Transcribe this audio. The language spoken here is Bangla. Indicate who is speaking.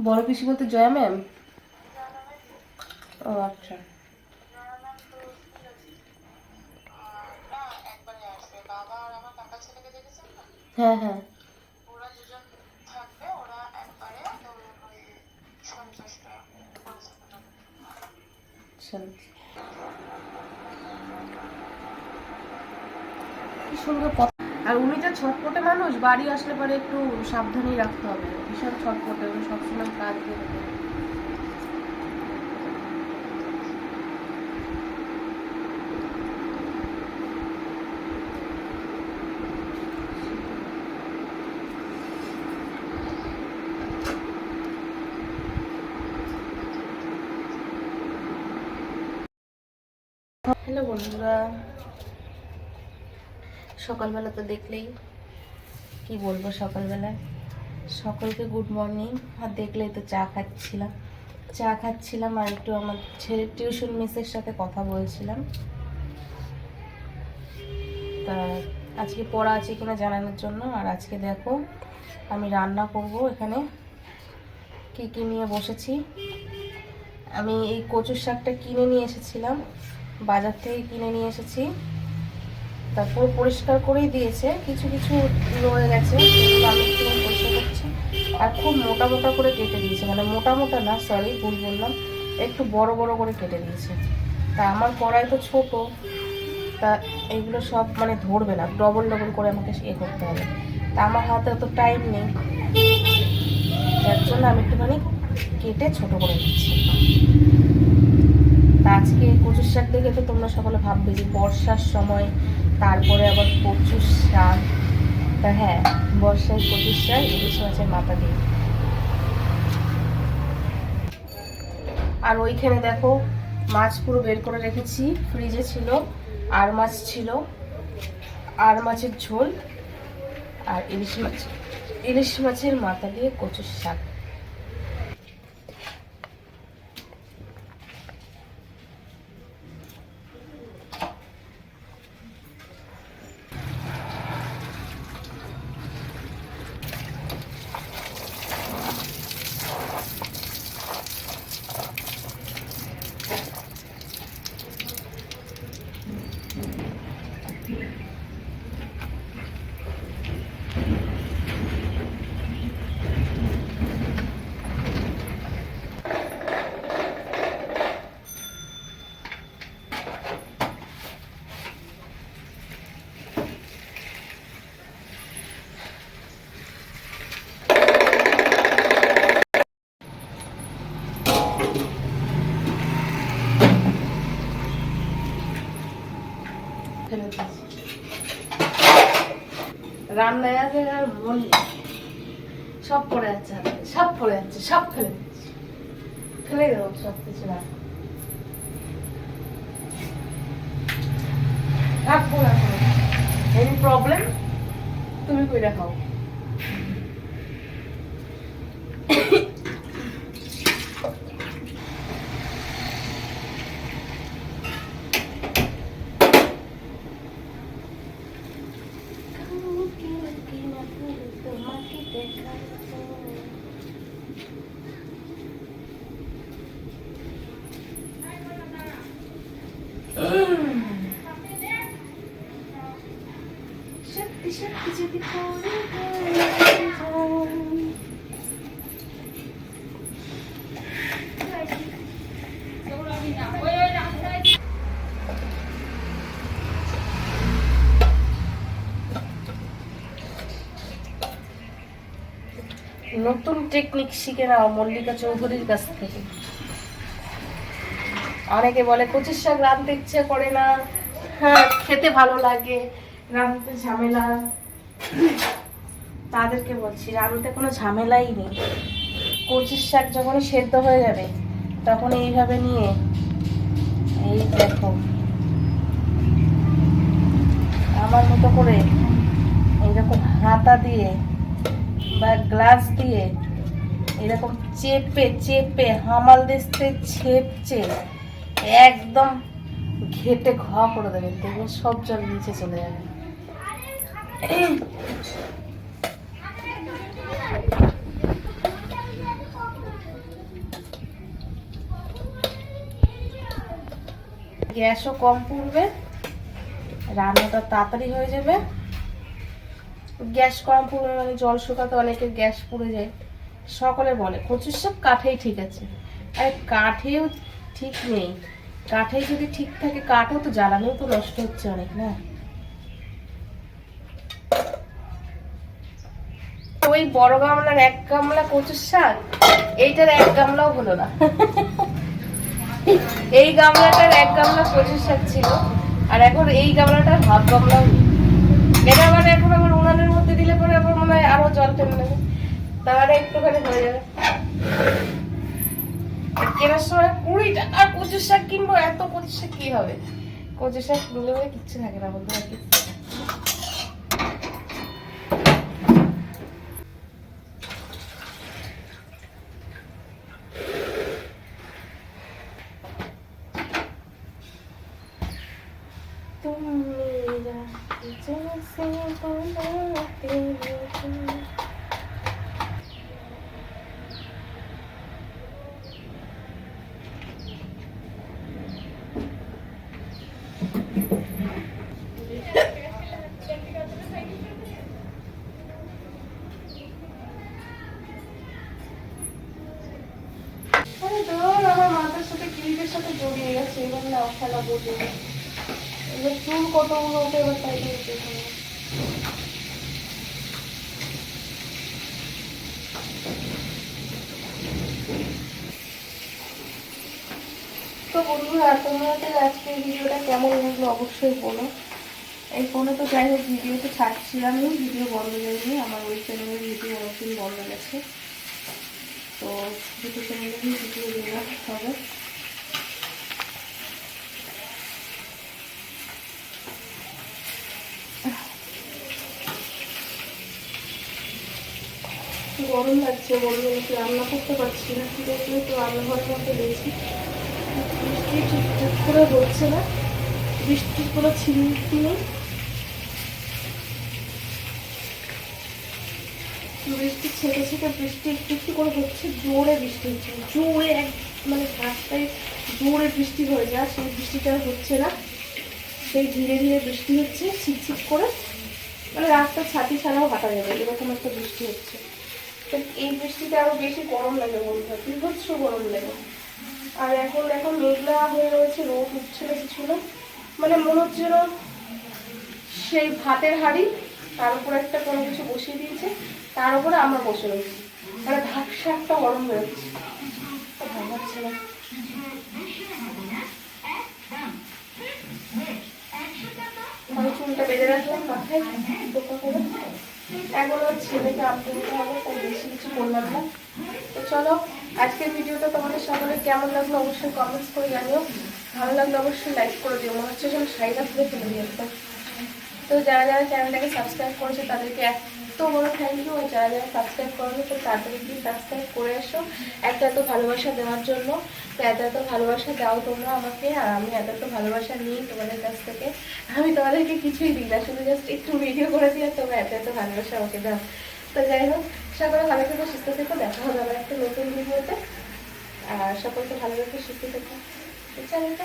Speaker 1: বড় পিসি বলতে জয়া ম্যাম? ও আচ্ছা। হ্যাঁ হ্যাঁ। আচ্ছা। কি সুন্দর আর উনি যা ছটপটে মানুষ, বাড়ি আসলে পরে একটু সাবধানেই রাখতে হবে। ভীষণ ছটপটে উনি সবসময় কাজ দিয়ে হ্যালো বন্ধুরা সকালবেলা তো দেখলেই, কি বলব সকালবেলা সকলকে গুড মর্নিং আর দেখলেই তো চা খাচ্ছিলাম। চা খাচ্ছিলাম আর একটু আমার ছেলের টিউশন মিসের সাথে কথা বলছিলাম। তা আজকে পড়া আছে কিনা জানানোর জন্য। আর আজকে দেখো, আমি রান্না করব এখানে। কি কি নিয়ে বসেছি? আমি এই কচুর শাকটা কিনে নিয়ে এসেছিলাম। বাজার থেকে কিনে নিয়ে এসেছি। তারপর পরিষ্কার করেই দিয়েছে। কিছু কিছু রয়ে গেছে আমি পরিষ্কার করছি। আর খুব মোটা মোটা করে কেটে দিয়েছে। মানে মোটা মোটা না সরি ভুল বললাম। একটু বড় বড় করে কেটে দিয়েছে। তা আমার কড়াই তো ছোট। তা এগুলো সব মানে ধরবে না। ডবল ডবল করে আমাকে এ করতে হবে। তা আমার হাতে অত টাইম নেই। যার জন্য আমি একটুখানি কেটে ছোট করে দিচ্ছি। তা আজকে কচুর শাক দেখে তো তোমরা সকলে ভাববে যে বর্ষার সময় তারপরে আবার কচুর শাক। তা হ্যাঁ বর্ষায় কচুর শাক, ইলিশ মাছের মাথা দিয়ে। আর ওইখানে দেখো, মাছ পুরো বের করে রেখেছি, ফ্রিজে ছিল, আর মাছ ছিল, আর মাছের ঝোল, আর ইলিশ মাছ। ইলিশ মাছের মাথা দিয়ে কচুর শাক ফেলে দিয়েছি। রান্নায় আছে আর মন সব পড়ে যাচ্ছে সব পড়ে যাচ্ছে সব ফেলে ফেলে দেবো সব কিছু রাখ রাখব রাখব। এনি প্রবলেম তুমি কই রাখাও তোমাকে দেখার সত্যি সত্যি যদি পড়ে যায় নতুন টেকনিক শিখে নাও মল্লিকা চৌধুরীর কাছ থেকে। অনেকে বলে কচুর শাক রাঁধতে ইচ্ছে করে না। হ্যাঁ খেতে ভালো লাগে, রাঁধতে ঝামেলা। তাদেরকে বলছি, রাঁধতে কোনো ঝামেলাই নেই। কচুর শাক যখনই সেদ্ধ হয়ে যাবে তখন এইভাবে নিয়ে, এই দেখো। আমার মতো করে এইরকম হাতা দিয়ে বা গ্লাস দিয়ে এরকম চেপে চেপে, হামাল দিস্তে ছেপচে একদম ঘেটে ঘ করে দেবেন দেখবেন সব জল নিচে চলে যাবে। গ্যাসও কম পুড়বে। রান্নাটা তাড়াতাড়ি হয়ে যাবে। গ্যাস কম পুড়বে মানে জল শুকাতে অনেকের গ্যাস পুড়ে যায়। সকলে বলে, কচুর শাক কাঠেই ঠিক আছে। আর কাঠেও ঠিক নেই। কাঠে যদি ঠিক থাকে, কাঠও তো জ্বালানিও তো নষ্ট হচ্ছে অনেক, না? ওই বড় গামলার এক গামলা কচুর শাক, এইটার এক গামলাও হলো না। এই গামলাটার এক গামলা কচুর শাক ছিল, আর এখন এই গামলাটার হাফ গামলাও নেই। এটা আবার এখন আবার উনানের মধ্যে দিলে পরে আবার মনে হয় আরও জল টেনে নেবে তাহলে একটুখানি হয়ে যাবে কুড়ি কচু শাক কিনবো, এত কচু শাক কি হবে? কচু শাক কিনলে বলে কিচ্ছু থাকে না বলতে পারি তুমি সে খেলা এবার চুল কতগুলো ওঠে এবার দিয়েছে তো বন্ধুরা তোমাদের আজকের ভিডিওটা কেমন লাগল অবশ্যই বলো। এই ফোনে তো যাই হোক ভিডিও তো ছাড়ছিলাম ভিডিও বন্ধ যায়নি আমার ওই চ্যানেলের ভিডিও অনেকদিন বন্ধ গেছে। তো দুটো চ্যানেলেরই ভিডিও দেওয়া হবে। গরম লাগছে বলব একটু রান্না করতে পারছি না আছে একটু রান্নাঘরের মধ্যে রয়েছি। বৃষ্টি ঠিকঠাক করে হচ্ছে না বৃষ্টির কোনো ছিমকি নেই বৃষ্টি ছেড়ে ছেড়ে বৃষ্টি একটু একটু করে হচ্ছে, জোরে বৃষ্টি হচ্ছে, জোরে এক মানে রাস্তায় জোরে বৃষ্টি হয়ে যায় সেই বৃষ্টিটা হচ্ছে না। সেই ধীরে ধীরে বৃষ্টি হচ্ছে ছিটছিট করে মানে রাস্তার ছাতি ছাড়াও হাঁটা যাবে, এরকম একটা বৃষ্টি হচ্ছে। তো এই বৃষ্টিতে আরও বেশি গরম লাগে হয় বিভৎস গরম লাগে। আর এখন এখন মেঘলা হয়ে রয়েছে, রোদ উঠছে না কিছু না। মানে মনে হচ্ছে সেই ভাতের হাঁড়ি, তার উপর একটা কোনো কিছু বসিয়ে দিয়েছে, তার উপরে আমরা বসে রয়েছি। মানে ধাপসা একটা গরম বেরোচ্ছে ভালো লাগছে না। চুলটা বেঁধে রাখলাম, মাথায়। টোকা করে ওর ছেলেকে আনতে দিতে হবে, তাই বেশি কিছু করলাম না। তো চলো, আজকের ভিডিওটা তোমাদের সকলে কেমন লাগল অবশ্যই কমেন্টস করে জানিও। ভালো লাগলে অবশ্যই লাইক করে দিও। মনে হচ্ছে যেন শাড়িটা খুলে ফেলে দিয়ে তো যারা যারা চ্যানেলটাকে সাবস্ক্রাইব করেছে, তাদেরকে এত বড় থ্যাংক ইউ যারা যারা সাবস্ক্রাইব করেনি তো তাড়াতাড়ি প্লিজ সাবস্ক্রাইব করে এসো। এত এত ভালোবাসা দেওয়ার জন্য, তো এত এত ভালোবাসা দাও তোমরা আমাকে, আর আমি এত এত ভালোবাসা নিই তোমাদের কাছ থেকে। আমি তোমাদেরকে কিছুই দিই না, শুধু জাস্ট একটু ভিডিও করে দিই আর তোমরা এত এত ভালোবাসা আমাকে দাও। তো যাই হোক সকলে ভালো থেকো, সুস্থ থেকো, দেখা হবে আবার একটা নতুন ভিডিওতে আর সকলকে ভালো রেখে, সুস্থ থেকো। চ্যানেলটা